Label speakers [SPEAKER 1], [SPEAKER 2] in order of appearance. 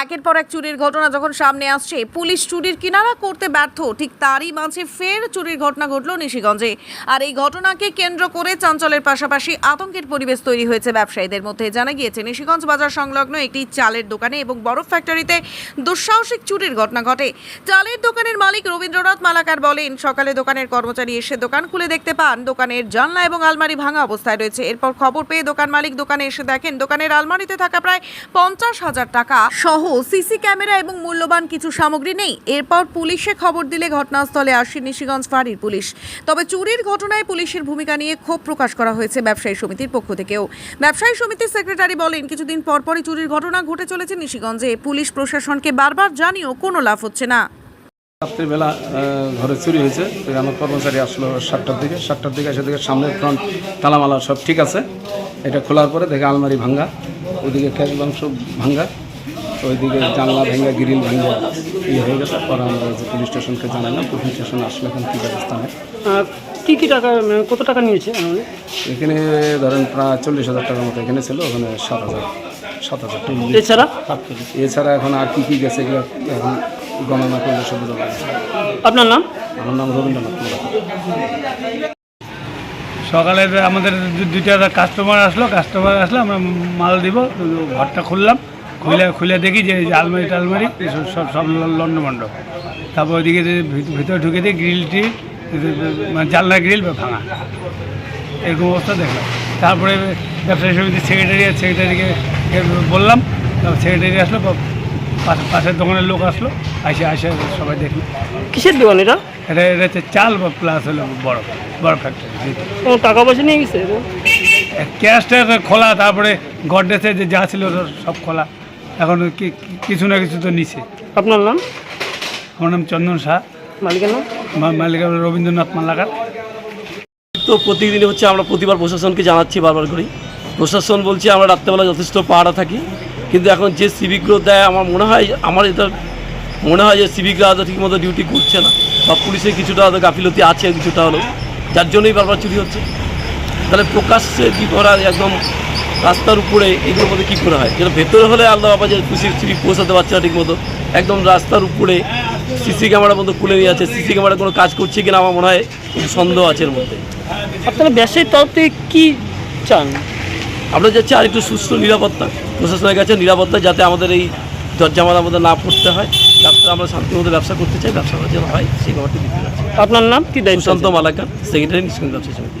[SPEAKER 1] একের পর এক চুরির ঘটনা যখন সামনে আসছে, পুলিশ চুরির কিনারা করতে ব্যর্থ। ঠিক তারই মাঝে ফের চুরির ঘটনা ঘটল নিশিগঞ্জে। আর এই ঘটনাকে কেন্দ্র করে চাঞ্চলের পাশাপাশি আতঙ্কের পরিবেশ তৈরি হয়েছে ব্যবসায়ীদের মধ্যে। জানা গিয়েছে, নিশিগঞ্জ বাজার সংলগ্ন একটি চালের দোকানে এবং বরফ ফ্যাক্টরিতে দুঃসাহসিক চুরির ঘটনা ঘটে। চালের দোকানের মালিক রবীন্দ্রনাথ মালাকার বলেন, সকালে দোকানের কর্মচারী এসে দোকান খুলে দেখতে পান, দোকানের জানলা এবং আলমারি ভাঙা অবস্থায় রয়েছে। এরপর খবর পেয়ে দোকান মালিক দোকানে এসে দেখেন, দোকানের আলমারিতে থাকা প্রায় পঞ্চাশ হাজার টাকা সহ সিসি ক্যামেরা এবং মূল্যবান কিছু সামগ্রী নেই। এরপর পুলিশে খবর দিলে ঘটনাস্থলে আসে নিশিগঞ্জ ফাঁড়ির পুলিশ। তবে চুরির ঘটনায় পুলিশের ভূমিকা নিয়ে ক্ষোভ প্রকাশ করা হয়েছে ব্যবসায়ী সমিতির পক্ষ থেকেও। ব্যবসায়ী সমিতির সেক্রেটারি বলেন, কিছুদিন পরপরই চুরির ঘটনা ঘটে চলেছে নিশিগঞ্জে। পুলিশ প্রশাসনকে বারবার জানিয়েও কোনো লাভ হচ্ছে না।
[SPEAKER 2] রাত্রিবেলা ঘরে চুরি হয়েছে। আমার কর্মচারী আসলো সাতটার দিকে। সাতটার দিকে এসে দেখে সামনে ফ্রন্ট তালামালা সব ঠিক আছে। এটা খোলার পরে দেখে আলমারি ভাঙ্গা। ওইদিকে ক্যাশ বাংশ ভাঙ্গা। ওইদিকে জানলা ভাঙ্গা গ্রিল ভাঙ্গা ইয়ে হয়ে গেছে। পরে আমরা যে পুলিশ স্টেশনকে জানালাম পুলিশ স্টেশন আসলে এখন কী ব্যবস্থা নেয়?
[SPEAKER 3] কী কি টাকা মানে কত টাকা নিয়েছে আমাদের?
[SPEAKER 2] এখানে ধরেন প্রায় চল্লিশ হাজার টাকার মতো এখানে ছিল ওখানে সাত হাজার সাত হাজার।
[SPEAKER 3] এছাড়া?
[SPEAKER 2] এছাড়া এখন আর কী কী গেছে এগুলো এখন গণনা করলে সব বোঝা।
[SPEAKER 3] আপনার নাম?
[SPEAKER 2] আমার নাম রবীন্দ্রনাথ।
[SPEAKER 4] সকালে আমাদের দুইটা কাস্টমার আসলো কাস্টমার আসলো আমরা মাল দিব ঘরটা খুললাম। খুলে খুলে দেখি যে আলমারি টালমারি এসব সব সব লন্ডমন্ড তারপর ওইদিকে যে ভিতরে ঢুকে দিই গ্রিলটি মানে জানলা গ্রিল ভাঙা। এরকম অবস্থা দেখলাম। তারপরে ব্যবসায়ী সমিতির সেক্রেটারি সেক্রেটারিকে বললাম তারপর সেক্রেটারি আসলো পাশের দোকানের লোক আসলো আসে আসে সবাই দেখল।
[SPEAKER 3] কিসের দোকান এটা?
[SPEAKER 4] এটা এটা হচ্ছে চাল বা প্লাস হলো বড় বড় ফ্যাক্টরি
[SPEAKER 3] টাকা পয়সা নিয়ে গেছে
[SPEAKER 4] ক্যাশটা খোলা তারপরে গডরেজে যে যা ছিল সব খোলা। এখন কি- কি- কিছু না কিছু তো নিচে
[SPEAKER 3] আপনার নাম?
[SPEAKER 4] আমার নাম চন্দন শাহ
[SPEAKER 3] মালিকের নাম?
[SPEAKER 4] মালিক হলো রবীন্দ্রনাথ মালাকার।
[SPEAKER 5] তো প্রতিদিনই হচ্ছে আমরা প্রতিবার প্রশাসনকে জানাচ্ছি বারবার করেই প্রশাসন বলছে আমরা রাত্রেবেলা যথেষ্ট পাহারা থাকি। কিন্তু এখন যে সিভিকগুলো দেয় আমার মনে হয় আমার এটা মনে হয় যে সিভিকরা হয়তো ঠিকমতো ডিউটি করছে না। বা পুলিশের কিছুটা হয়তো গাফিলতি আছে কিছুটা হলো যার জন্যই বারবার চুরি হচ্ছে। তাহলে প্রকাশ্যে কি করা একদম রাস্তার উপরে এগুলোর মধ্যে কী করে হয়? যেটা ভেতরে হলে আল্লাহ ব্যাপার যে পুলিশ সিভিক পৌঁছাতে পারছে না ঠিকমতো। একদম রাস্তার উপরে সিসি ক্যামেরার মতো খুলে নিয়ে আছে সিসি ক্যামেরা কোনো কাজ করছে কিনা আমার মনে হয় সন্দেহ আছে এর মধ্যে।
[SPEAKER 3] আপনারা ব্যবসায়ীর তরফ থেকে কী চান?
[SPEAKER 5] আমরা যাচ্ছি আর একটু সুস্থ নিরাপত্তা। প্রশাসনের কাছে নিরাপত্তা যাতে আমাদের এই দরজামার আমাদের না পড়তে হয়। ব্যবসা আমরা শান্তির মধ্যে ব্যবসা করতে চাই ব্যবসা যেন হয় সেই ব্যাপারটি দিতে
[SPEAKER 3] আপনার নাম কি দায়িত্ব?
[SPEAKER 5] সুশান্ত মালাকার সেক্রেটারি নিষ্কৃত ব্যবসা সমিতি।